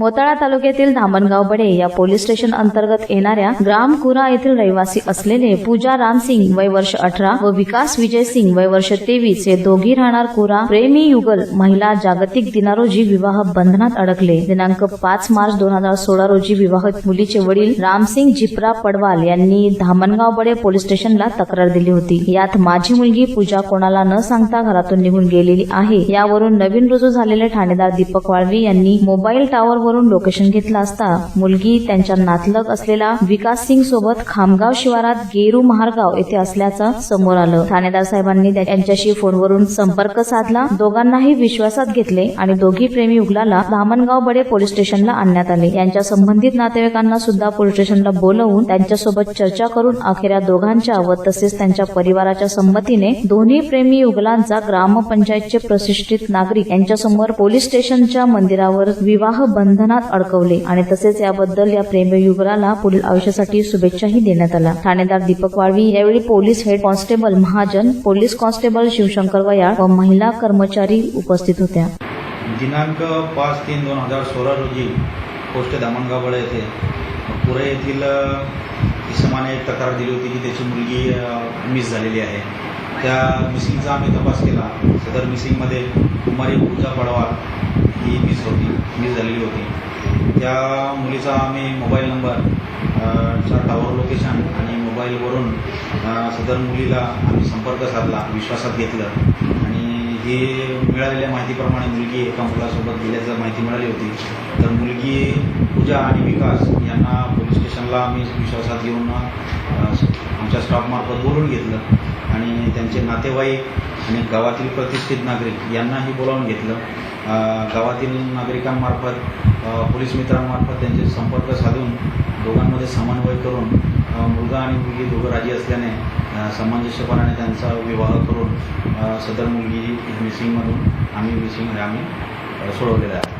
मोताळा तालुक्यातील धामणगाव बडे या police station अंतर्गत येणाऱ्या ग्रामकुरा येथील रहिवासी असलेले पूजा रामसिंग वय वर्ष अठरा व विकास विजय सिंग वय वर्ष तेवीस हे दोघी राहणार कुरा प्रेमी युगल महिला जागतिक दिनारोजी विवाह बंधनात अडकले. दिनांक पाच मार्च दोन हजार सोळा रोजी विवाहित मुलीचे वडील रामसिंग जिप्रा पडवाल यांनी धामणगाव बडे पोलीस स्टेशनला तक्रार दिली होती. यात माझी मुलगी पूजा कोणाला न सांगता घरातून निघून गेलेली आहे. यावरून नवीन रुजू झालेले ठाणेदार दीपक वाळवी यांनी मोबाईल टावर वरून लोकेशन घेतलं असता मुलगी त्यांच्या नातलग असलेला विकास सिंग सोबत खामगाव शिवारात गेरू महारगाव येथे असल्याचं समोर आलं. ठाणेदार साहेबांनी त्यांच्याशी फोनवरून संपर्क साधला. दोघांनाही विश्वासात घेतले आणि दोघी प्रेमी उगलाला धामणगाव बडे पोलीस स्टेशनला आणण्यात आले. यांच्या संबंधित नातेवाईकांना सुद्धा पोलीस स्टेशनला बोलवून त्यांच्यासोबत चर्चा करून अखेर दोघांच्या व तसेच त्यांच्या परिवाराच्या संमतीने दोन्ही प्रेमी युगलांचा ग्रामपंचायतचे प्रतिष्ठित नागरिक यांच्यासमोर पोलीस स्टेशनच्या मंदिरावर विवाह बंद बंधनात अडकवले आणि तसेच याबद्दल या प्रेम युगलाला पुढील आयुष्यासाठी शुभेच्छाही देण्यात आल्या ठाणेदार दीपक वाळवी यावेळी police head constable Mahajan police constable Shivshankar Wayal व महिला कर्मचारी उपस्थित होत्या. दिनांक पाच तीन दोन हजार सोळा रोजी पोस्ट दामणगावकडे येथे पुरे येथील इसमाने एक तक्रार दिली होती की त्याची मुलगी मिस झालेली आहे. त्या मिसिंगचा आम्ही तपास केला. सदर मिसिंगमध्ये कुमारी पूजा पडवाल ही मिस होती. मिस त्या मुलीचा आम्ही मोबाईल नंबर चा टावर लोकेशन आणि मोबाईलवरून सदर मुलीला आम्ही संपर्क साधला विश्वासात घेतलं. आणि हे मिळालेल्या माहितीप्रमाणे मुलगी एका मुलासोबत गेल्याचं माहिती मिळाली होती तर मुलगी पूजा आणि विकास यांना पोलीस स्टेशनला आम्ही विश्वासात घेऊन आमच्या स्टाफमार्फत बोलून घेतलं. आणि त्यांचे नातेवाईक आणि गावातील प्रतिष्ठित नागरिक यांनाही बोलावून घेतलं. गावातील नागरिकांमार्फत पोलीस मित्रांमार्फत त्यांचे संपर्क साधून दोघांमध्ये समन्वय करून मुलगा आणि मुलगी दोघं राजी असल्याने सामंजस्यपणाने त्यांचा विवाह करून सदर मुलगी मिसिंगमधून आम्ही मिसिंग आम्ही सोडवलेला आहे.